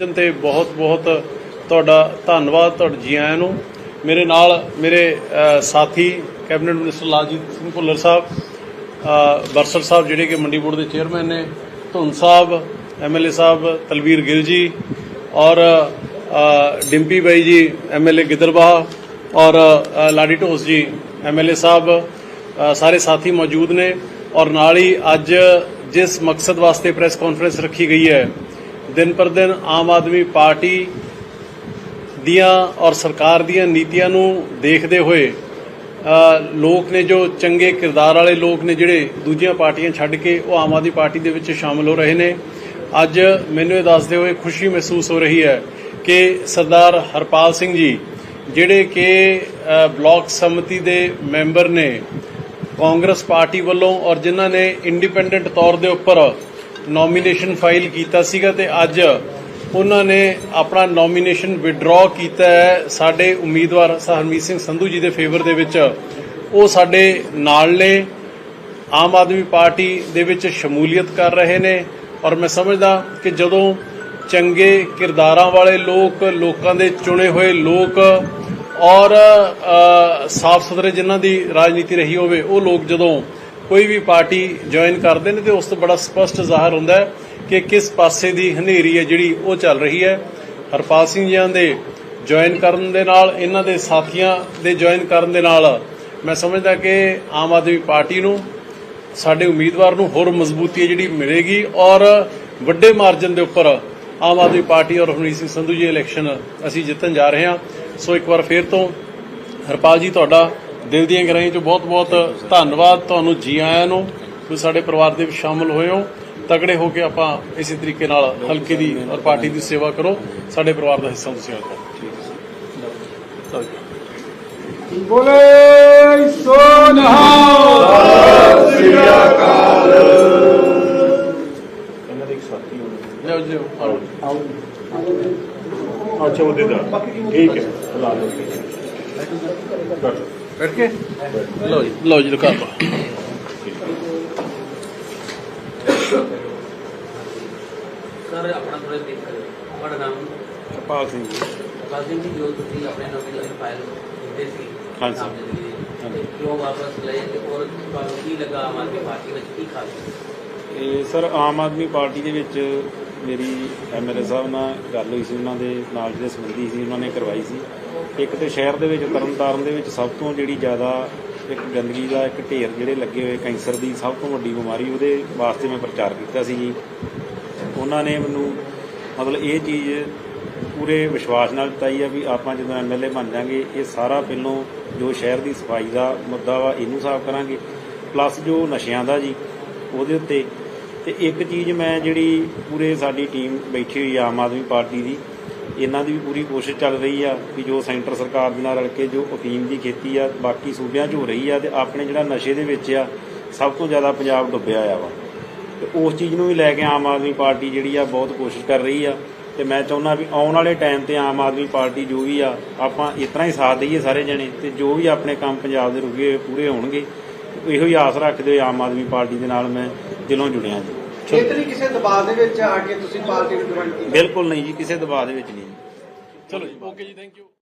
ਤੇ ਬਹੁਤ ਬਹੁਤ ਤੁਹਾਡਾ ਧੰਨਵਾਦ, ਤੁਹਾਡਾ ਜੀ ਆਇਆਂ ਨੂੰ। ਮੇਰੇ ਨਾਲ ਮੇਰੇ ਸਾਥੀ ਕੈਬਨਿਟ ਮਿਨਿਸਟਰ ਲਾਲਜੀਤ ਸਿੰਘ ਭੁੱਲਰ ਸਾਹਿਬ ਬਰਸਰ ਸਾਹਿਬ ਜਿਹੜੇ ਕਿ ਮੰਡੀ ਬੋਰਡ ਦੇ ਚੇਅਰਮੈਨ ਨੇ ਧੁੰਨ ਸਾਹਿਬ ਐਮਐਲਏ ਸਾਹਿਬ, ਤਲਵੀਰ ਗਿੱਲ ਜੀ ਔਰ ਡਿੰਪੀ ਬਾਈ ਜੀ ਐਮਐਲਏ ਗਿੱਦਰਬਾਹ ਔਰ ਲਾਡੀ ਢੋਸ ਜੀ ਐਮਐਲਏ ਸਾਹਿਬ ਸਾਰੇ ਸਾਥੀ ਮੌਜੂਦ ਨੇ ਔਰ ਨਾਲ ਹੀ ਅੱਜ ਜਿਸ ਮਕਸਦ ਵਾਸਤੇ ਪ੍ਰੈਸ ਕਾਨਫਰੰਸ ਰੱਖੀ ਗਈ ਹੈ ਦਿਨ ਪਰ ਦਿਨ ਆਮ ਆਦਮੀ ਪਾਰਟੀ ਦੀਆਂ ਔਰ ਸਰਕਾਰ ਦੀਆਂ ਨੀਤੀਆਂ ਨੂੰ ਦੇਖਦੇ ਹੋਏ ਲੋਕ ਨੇ ਜੋ ਚੰਗੇ ਕਿਰਦਾਰ ਵਾਲੇ ਲੋਕ ਨੇ ਜਿਹੜੇ ਦੂਜੀਆਂ ਪਾਰਟੀਆਂ ਛੱਡ ਕੇ ਉਹ ਆਮ ਆਦਮੀ ਪਾਰਟੀ ਦੇ ਵਿੱਚ ਸ਼ਾਮਲ ਹੋ ਰਹੇ ਨੇ। ਅੱਜ ਮੈਨੂੰ ਇਹ ਦੱਸਦੇ ਹੋਏ ਖੁਸ਼ੀ ਮਹਿਸੂਸ ਹੋ ਰਹੀ ਹੈ ਕਿ ਸਰਦਾਰ ਹਰਪਾਲ ਸਿੰਘ ਜੀ, ਜਿਹੜੇ ਕਿ ਬਲਾਕ ਸਮਿਤੀ ਦੇ ਮੈਂਬਰ ਨੇ, ਕਾਂਗਰਸ ਪਾਰਟੀ ਵੱਲੋਂ ਔਰ ਜਿਨ੍ਹਾਂ ਨੇ ਇੰਡੀਪੈਂਡੈਂਟ ਤੌਰ ਦੇ ਉੱਪਰ ਨੋਮੀਨੇਸ਼ਨ ਫਾਈਲ ਕੀਤਾ ਸੀਗਾ ਤੇ ਅੱਜ ਉਹਨਾਂ ਨੇ ਆਪਣਾ ਨੋਮੀਨੇਸ਼ਨ ਵਿਡਰਾਅ ਕੀਤਾ ਹੈ। ਸਾਡੇ ਉਮੀਦਵਾਰ ਸਰ ਹਰਮੀਤ ਸਿੰਘ ਸੰਧੂ ਜੀ ਦੇ ਫੇਵਰ ਦੇ ਵਿੱਚ ਉਹ ਸਾਡੇ ਨਾਲ ਨੇ। ਆਮ ਆਦਮੀ ਪਾਰਟੀ ਦੇ ਵਿੱਚ ਸ਼ਮੂਲੀਅਤ ਕਰ ਰਹੇ ਨੇ ਔਰ ਮੈਂ ਸਮਝਦਾ ਕਿ ਜਦੋਂ ਚੰਗੇ ਕਿਰਦਾਰਾਂ ਵਾਲੇ ਲੋਕ, ਲੋਕਾਂ ਦੇ ਚੁਣੇ ਹੋਏ ਲੋਕ ਔਰ ਸਾਫ਼ ਸੁਥਰੇ ਜਿਨ੍ਹਾਂ ਦੀ ਰਾਜਨੀਤੀ ਰਹੀ ਹੋਵੇ, ਉਹ ਲੋਕ ਜਦੋਂ ਕੋਈ ਵੀ ਪਾਰਟੀ ਜੁਆਇਨ ਕਰਦੇ ਨੇ ਤੇ ਉਸ ਤੋਂ ਬੜਾ ਸਪਸ਼ਟ ਜ਼ਾਹਰ ਹੁੰਦਾ ਹੈ ਕਿ ਕਿਸ ਪਾਸੇ ਦੀ ਹਨੇਰੀ ਹੈ ਜਿਹੜੀ ਉਹ ਚੱਲ ਰਹੀ ਹੈ। ਹਰਪਾਲ ਸਿੰਘ ਜੀਆਂ ਦੇ ਜੁਆਇਨ ਕਰਨ ਦੇ ਨਾਲ, ਇਹਨਾਂ ਦੇ ਸਾਥੀਆਂ ਦੇ ਜੁਆਇਨ ਕਰਨ ਦੇ ਨਾਲ ਮੈਂ ਸਮਝਦਾ ਕਿ ਆਮ ਆਦਮੀ ਪਾਰਟੀ ਨੂੰ, ਸਾਡੇ ਉਮੀਦਵਾਰ ਨੂੰ ਹੋਰ ਮਜ਼ਬੂਤੀ ਜਿਹੜੀ ਮਿਲੇਗੀ ਔਰ ਵੱਡੇ ਮਾਰਜਨ ਦੇ ਉੱਪਰ ਆਮ ਆਦਮੀ ਪਾਰਟੀ ਔਰ ਹਰਮੀਤ ਸਿੰਘ ਸੰਧੂ ਜੀ ਇਲੈਕਸ਼ਨ ਅਸੀਂ ਜਿੱਤਣ ਜਾ ਰਹੇ ਹਾਂ। ਸੋ ਇੱਕ ਵਾਰ ਫੇਰ ਤੋਂ ਹਰਪਾਲ ਜੀ, ਤੁਹਾਡਾ ਦਿਲ ਦੀਆਂ ਗਹਿਰਾਈਆਂ ਚੋਂ ਬਹੁਤ-ਬਹੁਤ ਧੰਨਵਾਦ ਤੁਹਾਨੂੰ ਜੀ ਆਇਆਂ ਨੂੰ ਤੁਸੀਂ ਸਾਡੇ ਪਰਿਵਾਰ ਦੇ ਵਿੱਚ ਸ਼ਾਮਲ ਹੋਏ ਹੋ। ਤਗੜੇ ਹੋ ਕੇ ਆਪਾਂ ਇਸੇ ਤਰੀਕੇ ਨਾਲ ਹਲਕੇ ਦੀ ਔਰ ਪਾਰਟੀ ਦੀ ਸੇਵਾ ਕਰੋ। ਸਾਡੇ ਪਰਿਵਾਰ ਦਾ ਹਿੱਸਾ ਤੁਸੀਂ ਹੋ। ਜਾਓ ਬੋਲੇ ਸੋਨਹਾਲ ਇਹਨਾਂ ਦੇ ਇੱਕ ਸਾਥੀ ਹੋਣੇ ਲਿਓ ਜੀ ਆਓ। ਅੱਛਾ ਉਹਦੇ ਦਾ ਠੀਕ ਹੈ ਲਾ ਲਓ। ਬੈਠੋ। ਕੇ ਲਓ ਜੀ ਲਓ ਜੀ ਰੁਕਾ ਪਾ ਸਰ ਆਪਣਾ ਥੋੜਾ ਦੇਖ ਕਰਿਓ ਤੁਹਾਡਾ ਨਾਮ? ਹਰਪਾਲ ਸਿੰਘ ਜੀ। ਕਾਜ਼ਿਮ ਜੀ ਜੋ ਤੁਸੀਂ ਆਪਣੇ ਨੌਕਰੀ ਫਾਈਲ ਦਿੱਤੇ ਸੀ ਹਾਂਜੀ। ਨਾਮਜ਼ਦਗੀ ਦੀ, ਤੇ ਕਿਉਂ ਵਾਪਸ ਲਏ ਤੇ ਹੋਰ ਤੁਹਾਨੂੰ ਕੀ ਲੱਗਾ ਆਮ ਆਦਮੀ ਪਾਰਟੀ ਵਿੱਚ? ਕੀ ਖਾਸ? ਇਹ ਸਰ ਆਮ ਆਦਮੀ ਪਾਰਟੀ ਦੇ ਵਿੱਚ ਮੇਰੀ ਐਮਐਲਏ ਸਾਹਿਬ ਨਾਲ ਗੱਲ ਹੋਈ ਸੀ ਉਹਨਾਂ ਦੇ ਨਾਲ ਜਿਹੜੇ ਸੰਬੰਧੀ ਸੀ ਉਹਨਾਂ ਨੇ ਕਰਵਾਈ ਸੀ। ਇੱਕ ਤੇ ਸ਼ਹਿਰ ਦੇ ਵਿੱਚ, ਤਰਨਤਾਰਨ ਦੇ ਵਿੱਚ ਸਭ ਤੋਂ ਜਿਹੜੀ ਜ਼ਿਆਦਾ ਇੱਕ ਗੰਦਗੀ ਦਾ ਇੱਕ ਢੇਰ ਜਿਹੜੇ ਲੱਗੇ ਹੋਏ ਕੈਂਸਰ ਦੀ ਸਭ ਤੋਂ ਵੱਡੀ ਬਿਮਾਰੀ ਉਹਦੇ ਵਾਸਤੇ ਮੈਂ ਪ੍ਰਚਾਰ ਕੀਤਾ ਸੀ ਜੀ। ਉਹਨਾਂ ਨੇ ਮੈਨੂੰ ਮਤਲਬ ਇਹ ਚੀਜ਼ ਪੂਰੇ ਵਿਸ਼ਵਾਸ ਨਾਲ ਬਤਾਈ ਆ ਵੀ ਆਪਾਂ ਜਦੋਂ ਐਮਐਲਏ ਬਣ ਜਾਾਂਗੇ, ਇਹ ਸਾਰਾ ਪਹਿਲੋਂ ਜੋ ਸ਼ਹਿਰ ਦੀ ਸਫ਼ਾਈ ਦਾ ਮੁੱਦਾ ਵਾ ਇਹਨੂੰ ਸਾਫ਼ ਕਰਾਂਗੇ, ਪਲੱਸ ਜੋ ਨਸ਼ਿਆਂ ਦਾ ਜੀ, ਉਹਦੇ ਉੱਤੇ ਤੇ ਇੱਕ ਚੀਜ਼ ਮੈਂ ਜਿਹੜੀ ਪੂਰੇ ਸਾਡੀ ਟੀਮ ਬੈਠੀ ਹੋਈ ਆਮ ਆਦਮੀ ਪਾਰਟੀ ਦੀ ਇਹਨਾਂ ਦੀ ਵੀ ਪੂਰੀ ਕੋਸ਼ਿਸ਼ ਚੱਲ ਰਹੀ ਆ ਕਿ ਜੋ ਸੈਂਟਰ ਸਰਕਾਰ ਦੇ ਨਾਲ ਰਲ ਕੇ ਜੋ ਅਫੀਮ ਦੀ ਖੇਤੀ ਆ, ਬਾਕੀ ਸੂਬਿਆਂ 'ਚ ਹੋ ਰਹੀ ਆ ਤੇ ਆਪਣੇ ਜਿਹੜਾ ਨਸ਼ੇ ਦੇ ਵਿੱਚ ਆ, ਸਭ ਤੋਂ ਜ਼ਿਆਦਾ ਪੰਜਾਬ ਡੁੱਬਿਆ ਆ ਵਾ। ਤੇ ਉਸ ਚੀਜ਼ ਨੂੰ ਵੀ ਲੈ ਕੇ ਆਮ ਆਦਮੀ ਪਾਰਟੀ ਜਿਹੜੀ ਆ ਬਹੁਤ ਕੋਸ਼ਿਸ਼ ਕਰ ਰਹੀ ਆ ਤੇ ਮੈਂ ਚਾਹੁੰਦਾ ਵੀ ਆਉਣ ਵਾਲੇ ਟਾਈਮ ਤੇ ਆਮ ਆਦਮੀ ਪਾਰਟੀ ਜੋ ਵੀ ਆ, ਆਪਾਂ ਇਸ ਤਰ੍ਹਾਂ ਹੀ ਸਾਥ ਦਈਏ ਸਾਰੇ ਜਣੇ ਤੇ ਜੋ ਵੀ ਆਪਣੇ ਕੰਮ ਪੰਜਾਬ ਦੇ ਰੁਕੇ ਪੂਰੇ ਹੋਣਗੇ, ਇਹੋ ਹੀ ਆਸ ਰੱਖਦੇ ਹੋਏ ਆਮ ਆਦਮੀ ਪਾਰਟੀ ਦੇ ਨਾਲ ਮੈਂ ਦਿਲੋਂ ਜੁੜਿਆ ਜੀ। ਕਿਸੇ ਦਬਾਅ ਦੇ ਵਿੱਚ ਆ ਕੇ ਤੁਸੀਂ ਪਾਰਟੀ ਨੂੰ ਜੁਆਇਨ ਕੀਤਾ। ਬਿਲਕੁਲ ਨਹੀਂ ਜੀ ਕਿਸੇ ਦਬਾਅ ਦੇ ਵਿੱਚ ਨਹੀਂ। ਚਲੋ ਜੀ ਓਕੇ ਜੀ ਥੈਂਕ ਯੂ